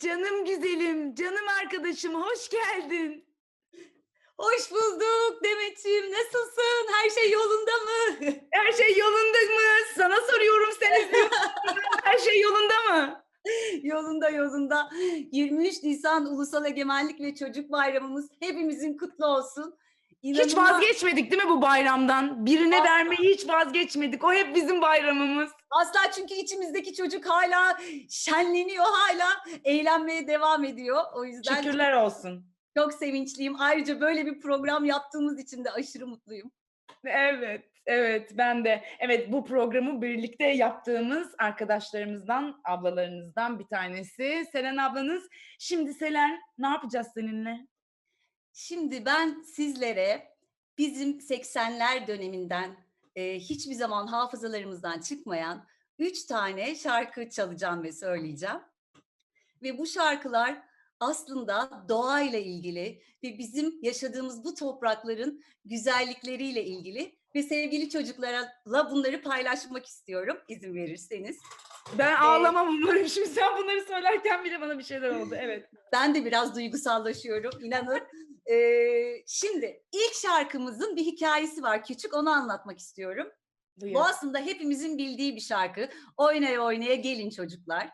Canım güzelim, canım arkadaşım hoş geldin. Hoş bulduk Demet'ciğim. Nasılsın? Her şey yolunda mı? Her şey yolunda mı? Sana soruyorum sen? Her şey yolunda mı? yolunda yolunda. 23 Nisan Ulusal Egemenlik ve Çocuk Bayramımız hepimizin kutlu olsun. Hiç İnanılmaz- vazgeçmedik değil mi bu bayramdan? Birine Asla. vermeyi hiç vazgeçmedik. O hep bizim bayramımız. Asla çünkü içimizdeki çocuk hala şenleniyor, hala eğlenmeye devam ediyor. O yüzden Şükürler olsun. çok sevinçliyim. Ayrıca böyle bir program yaptığımız için de aşırı mutluyum. Evet, evet ben de. Evet bu programı birlikte yaptığımız arkadaşlarımızdan, ablalarınızdan bir tanesi Selen ablanız. Şimdi Selen ne yapacağız seninle? Şimdi ben sizlere bizim 80'ler döneminden e, hiçbir zaman hafızalarımızdan çıkmayan üç tane şarkı çalacağım ve söyleyeceğim. Ve bu şarkılar aslında doğayla ilgili ve bizim yaşadığımız bu toprakların güzellikleriyle ilgili ve sevgili çocuklarla bunları paylaşmak istiyorum izin verirseniz. Ben ağlamam umarım. Şimdi sen bunları söylerken bile bana bir şeyler oldu. Evet. Ben de biraz duygusallaşıyorum inanın. Ee, şimdi ilk şarkımızın bir hikayesi var küçük onu anlatmak istiyorum. Buyur. Bu aslında hepimizin bildiği bir şarkı. Oynaya oynaya gelin çocuklar.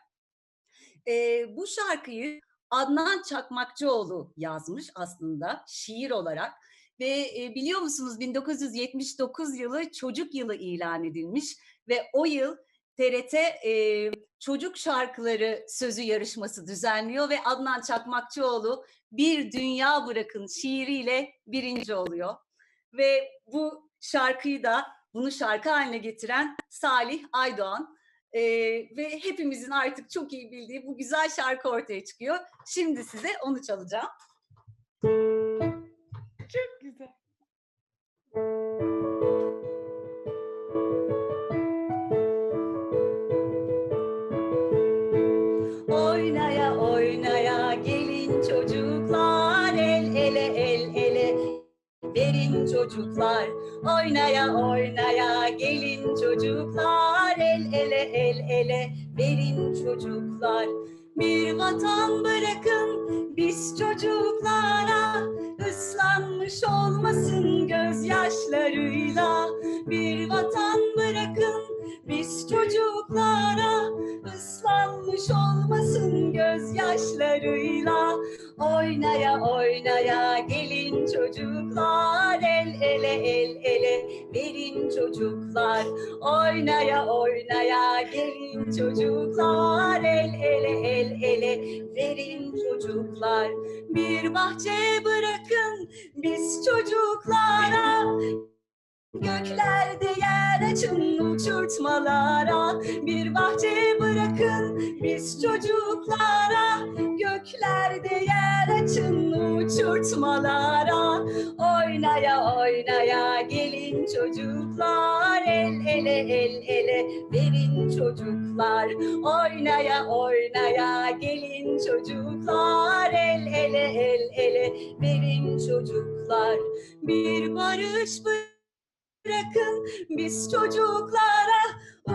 Ee, bu şarkıyı Adnan Çakmakçıoğlu yazmış aslında şiir olarak. Ve e, biliyor musunuz 1979 yılı çocuk yılı ilan edilmiş ve o yıl TRT e, çocuk şarkıları sözü yarışması düzenliyor ve Adnan Çakmakçıoğlu bir dünya bırakın şiiriyle birinci oluyor. Ve bu şarkıyı da bunu şarkı haline getiren Salih Aydoğan Ee, ve hepimizin artık çok iyi bildiği bu güzel şarkı ortaya çıkıyor. Şimdi size onu çalacağım. Çok güzel. Oynaya oynaya gelin çocuklar el ele el ele. Verin çocuklar oynaya oynaya gelin çocuklar el ele el ele. Verin çocuklar bir vatan bırakın biz çocuklara. Islanmış olmasın gözyaşlarıyla bir çocuklar. Bir bahçe bırakın biz çocuklara. Göklerde yer açın uçurtmalara. Bir bahçe bırakın biz çocuklara Göklerde yer açın uçurtmalara. Oynaya oynaya gelin çocuklar El ele el ele verin çocuklar. Oynaya oynaya gelin çocuklar El ele el ele verin çocuklar. Bir barış bırakın bırakın biz çocuklara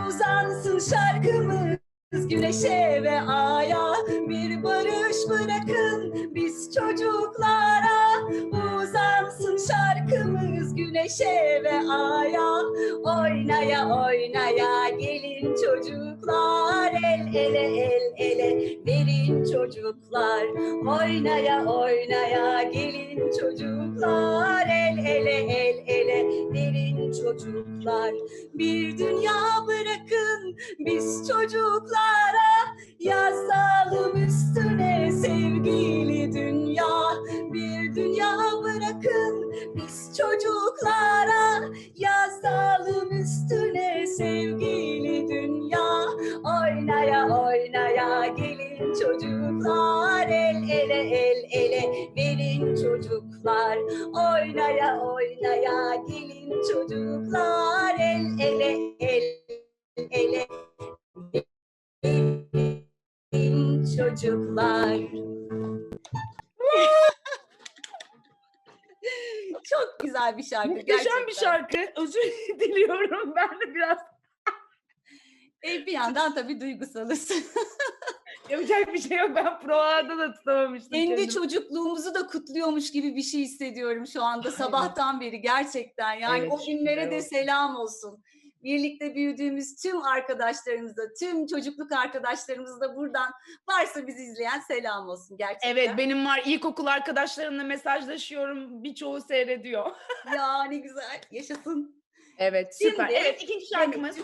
uzansın şarkımız güneşe ve aya bir barış bırakın. Biz çocuklara uzansın şarkımız. Güneşe ve aya oynaya oynaya gelin çocuklar. El ele el ele verin çocuklar. Oynaya oynaya gelin çocuklar. El ele el ele verin çocuklar. Bir dünya bırakın biz çocuklara yazalım üstüne sevgili dünya. Bir dünya bırakın biz çocuklara yazalım üstüne sevgili dünya. Oynaya oynaya gelin çocuklar el ele el ele verin çocuklar. Oynaya oynaya gelin çocuklar el ele el ele çocuklar Çok güzel bir şarkı Muhteşem gerçekten. bir şarkı. Özür diliyorum. Ben de biraz E, bir yandan tabii duygusalız. Yapacak bir şey yok. Ben provalarda da tutamamıştım Kendi kendimi. çocukluğumuzu da kutluyormuş gibi bir şey hissediyorum şu anda sabahtan beri gerçekten. Yani Evet, o günlere de selam olsun. Birlikte büyüdüğümüz tüm arkadaşlarımıza, tüm çocukluk arkadaşlarımıza da buradan varsa bizi izleyen selam olsun gerçekten. Evet benim var ilkokul arkadaşlarımla mesajlaşıyorum. Birçoğu seyrediyor. Ya ne güzel, yaşasın. Evet süper. Şimdi- evet ikinci şarkımız.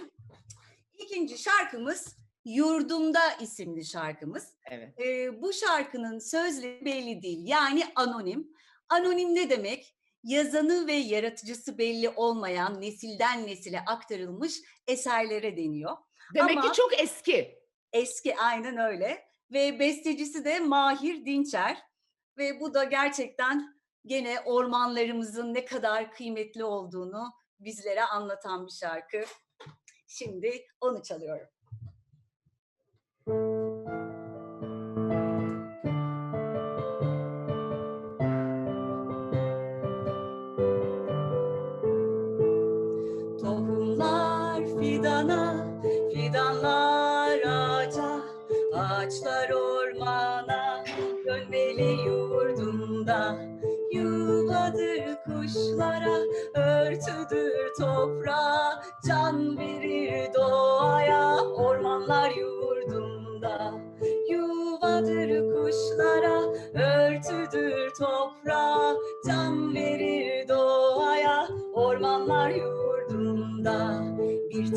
İkinci şarkımız Yurdumda isimli şarkımız. Evet. Ee, bu şarkının sözleri belli değil. Yani anonim. Anonim ne demek? Yazanı ve yaratıcısı belli olmayan nesilden nesile aktarılmış eserlere deniyor. Demek Ama- ki çok eski. Eski aynen öyle. Ve bestecisi de Mahir Dinçer. Ve bu da gerçekten gene ormanlarımızın ne kadar kıymetli olduğunu bizlere anlatan bir şarkı. Şimdi onu çalıyorum. Fidana, fidanlar ağaca, ağaçlar ormana, dönmeli yurdunda. Yuvadır kuşlara, örtüdür toprağa, can verir doğaya, ormanlar yurdunda. Yuvadır kuşlara, örtüdür toprağa,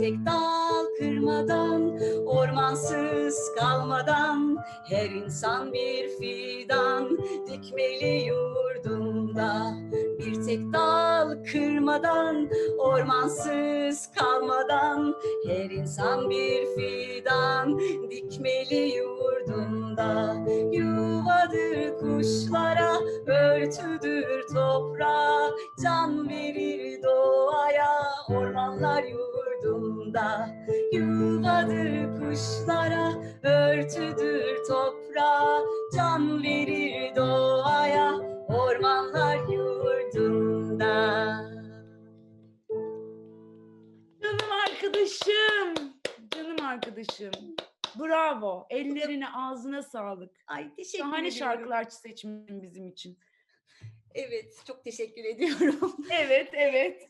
tek dal kırmadan, ormansız kalmadan, her insan bir fidan dikmeli yurdunda. Bir tek dal kırmadan, ormansız kalmadan, her insan bir fidan dikmeli yurdunda. Yuvadır kuşlara, örtüdür toprağa, can verir doğaya, ormanlar yurdunda. Yuvadır kuşlara, örtüdür toprağa, can verir doğaya, ormanlar yurdunda. Canım arkadaşım. Canım arkadaşım. Bravo. Ellerine ağzına sağlık. Ay teşekkür Şahane ediyorum. şarkılar seçmin bizim için. Evet, çok teşekkür ediyorum. Evet, evet.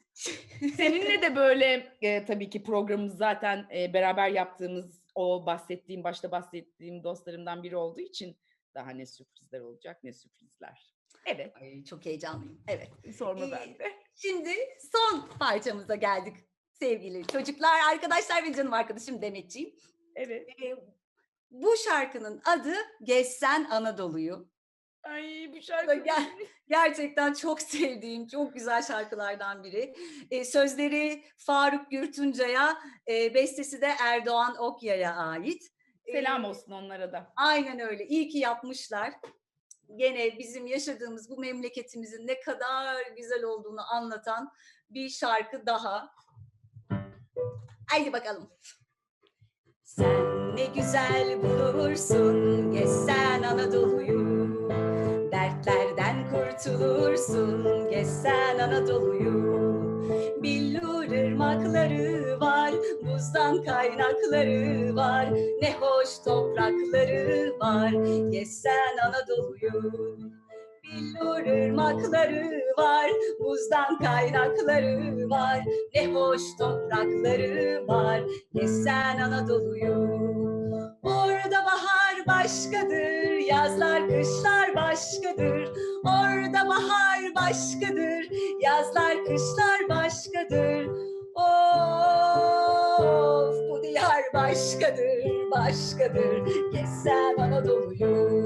Seninle de böyle e, tabii ki programımız zaten e, beraber yaptığımız o bahsettiğim, başta bahsettiğim dostlarımdan biri olduğu için daha ne sürprizler olacak ne sürprizler. Evet, Ay, çok heyecanlıyım. Evet. sorma Ee, bende. Şimdi son parçamıza geldik sevgili çocuklar, arkadaşlar ve canım arkadaşım Demetciğim. Evet. Ee, bu şarkının adı Gezsen Anadolu'yu. Ay bu şarkı. gel- Gerçekten çok sevdiğim, çok güzel şarkılardan biri. Ee, sözleri Faruk Gürtunca'ya, e, bestesi de Erdoğan Okya'ya ait. Selam olsun onlara da. Aynen öyle. İyi ki yapmışlar. Gene bizim yaşadığımız bu memleketimizin ne kadar güzel olduğunu anlatan bir şarkı daha. Haydi bakalım. Sen ne güzel bulursun gezsen Anadolu'yu. Kurtulursun gezsen Anadolu'yu. Billur ırmakları var, buzdan kaynakları var. Ne hoş toprakları var, gezsen Anadolu'yu. Billur ırmakları var, buzdan kaynakları var. Ne hoş toprakları var, gezsen Anadolu'yu. Orada bahar başkadır, yazlar kışlar başkadır. Orada bahar başkadır, yazlar kışlar başkadır. Of bu diyar başkadır, başkadır. Gezsen Anadolu'yu.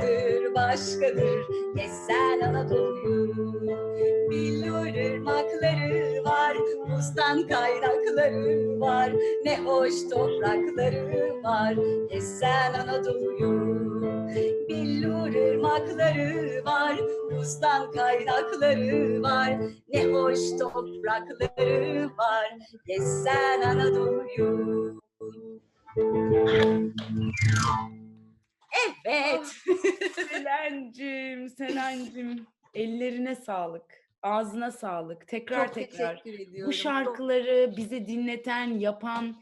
Başkadır, başkadır. Gezsen Anadolu'yu. Billur ırmakları var, buzdan kaynakları var. Ne hoş toprakları var, gezsen Anadolu'yu. Billur ırmakları var, buzdan kaynakları var. Ne hoş toprakları var, gezsen Anadolu'yu. Evet. Selen'cim, Selen'cim. Ellerine sağlık. Ağzına sağlık. Tekrar Çok tekrar. teşekkür ediyorum. Bu şarkıları bize dinleten, yapan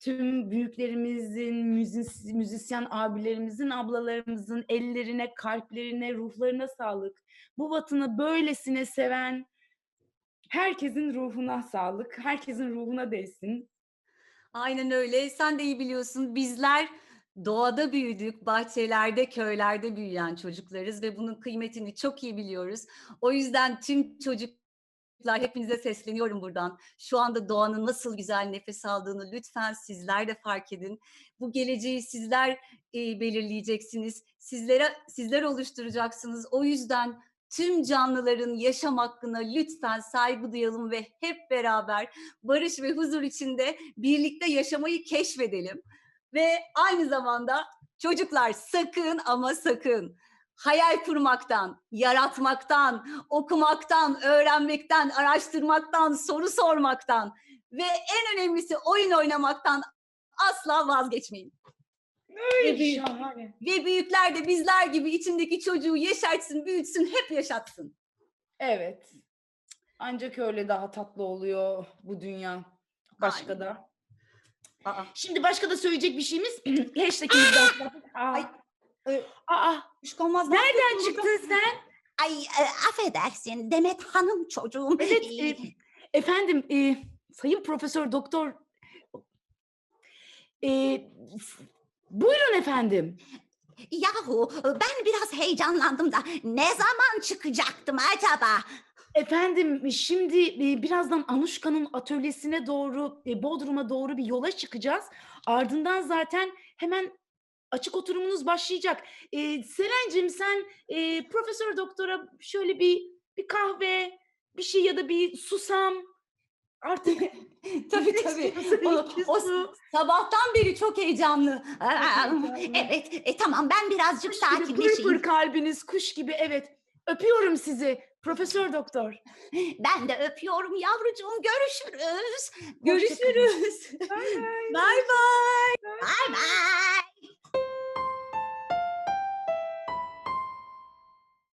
tüm büyüklerimizin, müzis müzisyen abilerimizin, ablalarımızın ellerine, kalplerine, ruhlarına sağlık. Bu vatanı böylesine seven herkesin ruhuna sağlık, herkesin ruhuna değsin. Aynen öyle. Sen de iyi biliyorsun. Bizler doğada büyüdük, bahçelerde, köylerde büyüyen çocuklarız ve bunun kıymetini çok iyi biliyoruz. O yüzden tüm çocuklar hepinize sesleniyorum buradan. Şu anda doğanın nasıl güzel nefes aldığını lütfen sizler de fark edin. Bu geleceği sizler e, belirleyeceksiniz. Sizlere sizler oluşturacaksınız. O yüzden tüm canlıların yaşam hakkına lütfen saygı duyalım ve hep beraber barış ve huzur içinde birlikte yaşamayı keşfedelim. Ve aynı zamanda çocuklar sakın ama sakın hayal kurmaktan, yaratmaktan, okumaktan, öğrenmekten, araştırmaktan, soru sormaktan ve en önemlisi oyun oynamaktan asla vazgeçmeyin. Ve, büyük- Şahane. ve büyükler de bizler gibi içindeki çocuğu yeşertsin, büyütsün, hep yaşatsın. Evet. Ancak öyle daha tatlı oluyor bu dünya. Başka Aynen. da. Aa, Şimdi başka da söyleyecek bir şeyimiz. Hashtag'imizden. Aa, Ay, e, aa, Kuşkonmaz nereden çıktın sen? Ay e, affedersin Demet Hanım çocuğum. Evet, Ee, e, efendim, e, Sayın Profesör Doktor. E, buyurun efendim. yahu ben biraz heyecanlandım da ne zaman çıkacaktım acaba? Efendim, şimdi e, birazdan Anuşka'nın atölyesine doğru, e, Bodrum'a doğru bir yola çıkacağız. Ardından zaten hemen açık oturumunuz başlayacak. E, Selen'cim sen e, Profesör Doktor'a şöyle bir bir kahve, bir şey ya da bir susam artık Tabii tabii. O, o sabahtan beri çok heyecanlı. Evet e, tamam ben birazcık Kuş gibi pır sakinleşeyim. pır kalbiniz, kuş gibi evet. Öpüyorum sizi Profesör Doktor. Ben de öpüyorum yavrucuğum görüşürüz. Görüşürüz. Bye bye. Bye bye. Bay bay.